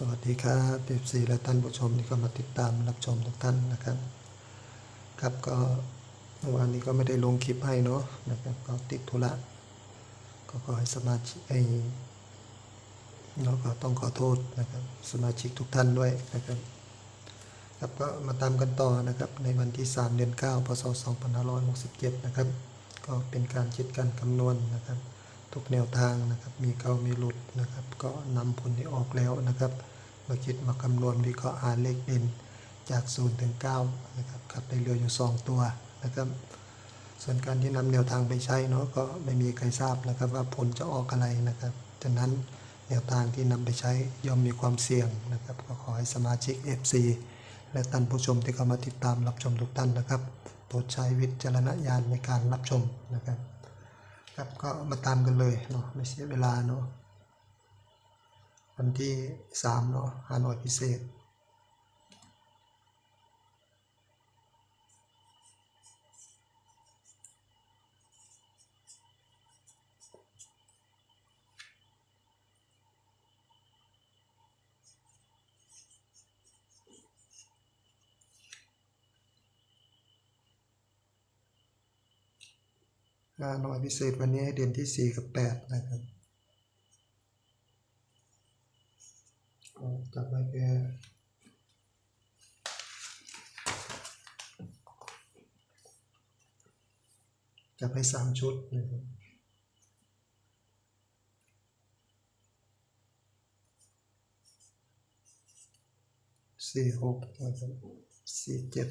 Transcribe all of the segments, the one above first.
สวัสดีครับเอฟซีและท่านผู้ชมที่ก็มาติดตามรับชมทุกท่านนะครับ ครับก็เมื่อวานนี้ก็ไม่ได้ลงคลิปให้เนาะนะครับก็ติดธุระก็ขอให้สมาชิกไอ้เราก็ต้องขอโทษนะครับ สมาชิกทุกท่านด้วยนะครับ ครับก็มาตามกันต่อนะครับในวันที่ 3 เดือน9พศ2567 นะครับ ก็เป็นการคิดการคำนวณนะครับ ทุกแนวทางนะครับ มีเข้ามีหลุดนะครับ ก็นำผลที่ออกแล้วนะครับ มาคิดมาคำนวณวิเคราะห์หาเลขเด่นจาก 0 ถึง9นะครับครับได้เหลืออยู่ 2 ตัวนะครับ ส่วนการที่นำแนวทางไปใช้เนาะก็ไม่มีใครทราบนะครับว่าผลจะออกอะไรนะครับฉะนั้นแนวทางที่นำไปใช้ย่อมมีความเสี่ยงนะครับ ก็ขอให้สมาชิก FC และท่านผู้ชมที่เข้ามาติดตามรับชมทุกท่านนะครับโปรดใช้วิจารณญาณในการรับชมนะครับ ครับก็มาตามกันเลยเนาะไม่เสียเวลาเนาะวันที่สามเนาะฮานอยพิเศษ ฮานอยพิเศษวันนี้ให้เดือนที่สี่กับแปดนะครับจับไว้แค่จับให้สามชุดนะครับสี่หกนะครับสี่เจ็ด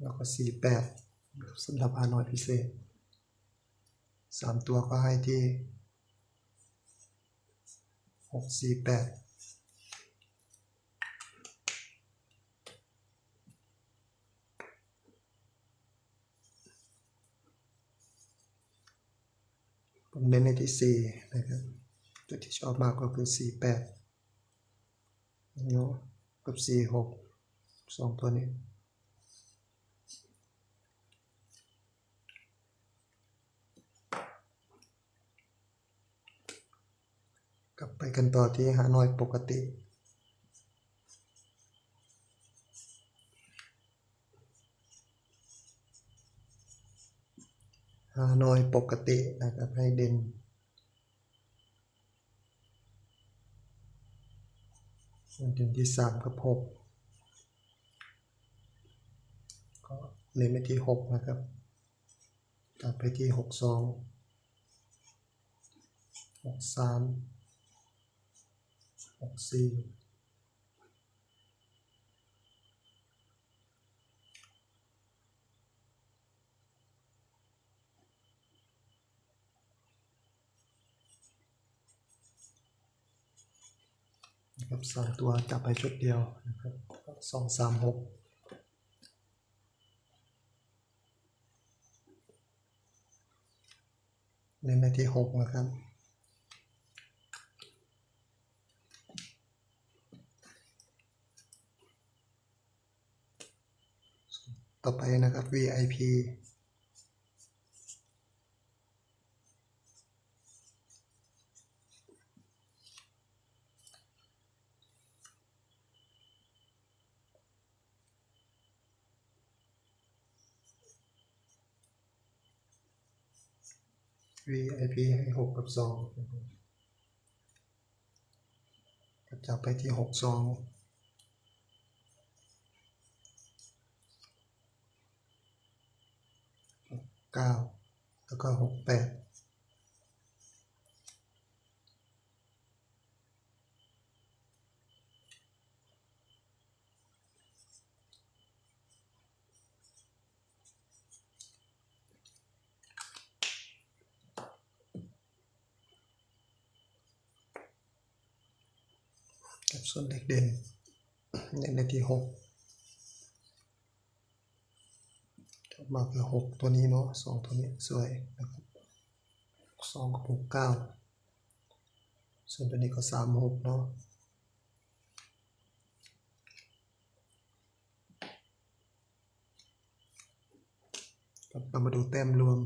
แล้วก็สี่แปดสำหรับฮานอยพิเศษสามตัวก็ให้ที่หกสี่แปดผมเน้นในที่สี่นะครับตัวที่ชอบมากก็คือสี่แปดเนาะกับสี่หกสองตัวนี้ ไปกันต่อที่ฮานอยปกติฮานอยปกตินะครับให้เดินเด่นที่สา3กับหกก็เน้นไปที่หกนะครับต่อไปที่หกสอ6สาม ของซีครับสองตัวจับไปชุดเดียวนะครับสองสามหกเน้นในที่หกนะครับ ต่อไปนะครับ VIP VIP ให้หกกับสองจับไปที่หกสอง 9 แล้วก็ 68แคปซูลเด็กเด่นเน้นในที่ 6 มาคือหกตัวนี้เนาะสองตัวนี้สวยนะครับสองกับหกเก้าส่วนตัวนี้ก็สามหกเนาะเรามาดูแต้มรวม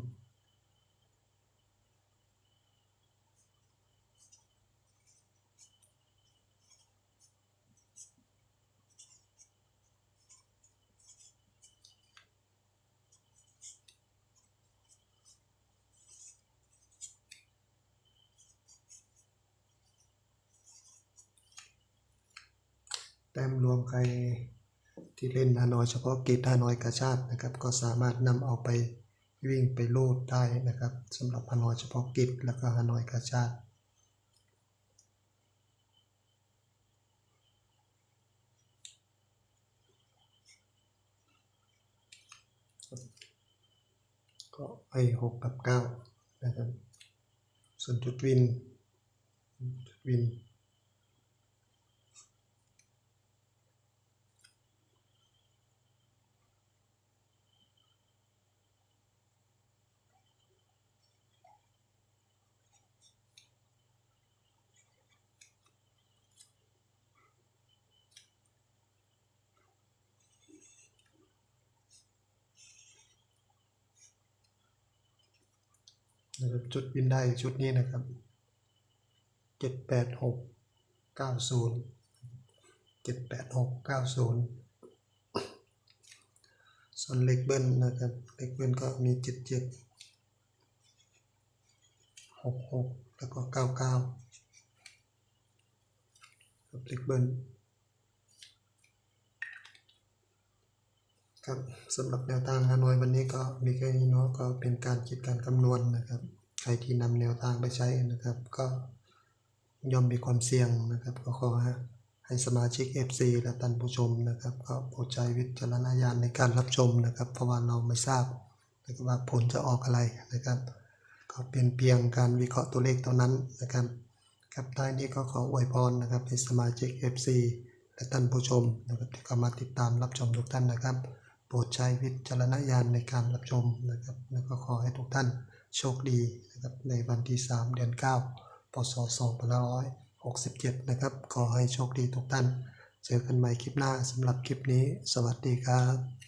แต้มรวมใครที่เล่นฮานอยเฉพาะกิจฮานอยกาชาตินะครับ ก็สามารถนำเอาไปวิ่งไปโลดได้นะครับสำหรับฮานอยเฉพาะกิจแล้วก็ฮานอยกาชาติก็ไอหกกับเก้านะครับส่วนจุดวินจุดวิน นะครับจุดวินได้ชุดนี้นะครับเจ็ดแปดหกเก้าศูนย์เจ็ดแปดหกเก้าศูนย์ส่วนเลขเบิ้ลนะครับ เลขเบิ้ลก็มีเจ็ดเจ็ดหกหกแล้วก็เก้าเก้าครับเลขเบิ้ล ครับสำหรับแนวทางฮานอยวันนี้ก็มีแค่นี้เนาะก็เป็นการคิดการคำนวณนะครับ ใครที่นำแนวทางไปใช้นะครับ ก็ย่อมมีความเสี่ยงนะครับก็ขอให้สมาชิก FC และท่านผู้ชมนะครับ ก็โปรดใช้วิจารณญาณในการรับชมนะครับ เพราะว่าเราไม่ทราบนะครับว่าผลจะออกอะไรนะครับ ก็เป็นเพียงการวิเคราะห์ตัวเลขเท่านั้นนะครับครับท้ายนี้ก็ขออวยพรนะครับให้สมาชิก FC และท่านผู้ชมนะครับที่เข้ามาติดตามรับชมทุกท่านนะครับ รดใช้วิจารณญาณในการรับชมนะครับ แล้วก็ขอให้ทุกท่านโชคดีนะครับในวันที่ 3 เดือน 9 พศ 2567 นะครับ ขอให้โชคดีทุกท่าน เจอกันใหม่คลิปหน้าสำหรับคลิปนี้ สวัสดีครับ